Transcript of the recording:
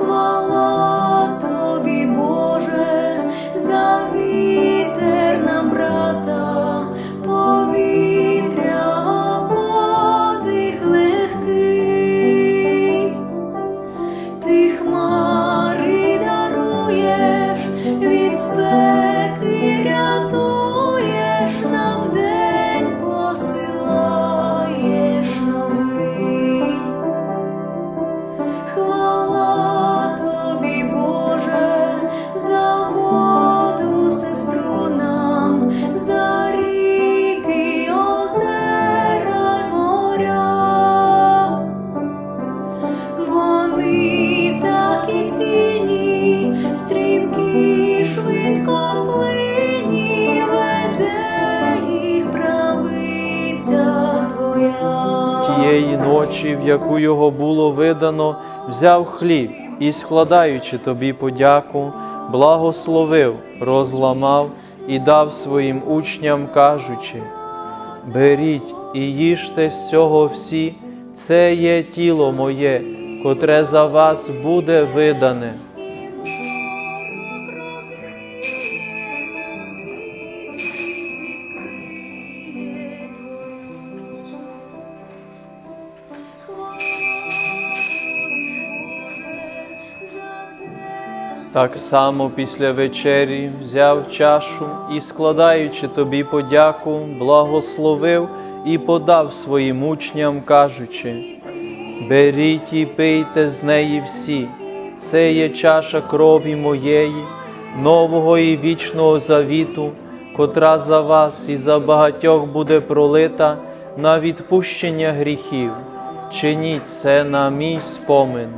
хвост. В яку його було видано, взяв хліб і, складаючи тобі подяку, благословив, розламав і дав своїм учням, кажучи: Беріть і їжте з цього всі, це є тіло моє, котре за вас буде видане. Так само після вечері взяв чашу і, складаючи тобі подяку, благословив і подав своїм учням, кажучи: Беріть і пийте з неї всі, це є чаша крові моєї, нового і вічного завіту, котра за вас і за багатьох буде пролита на відпущення гріхів. Чиніть це на мій спомин.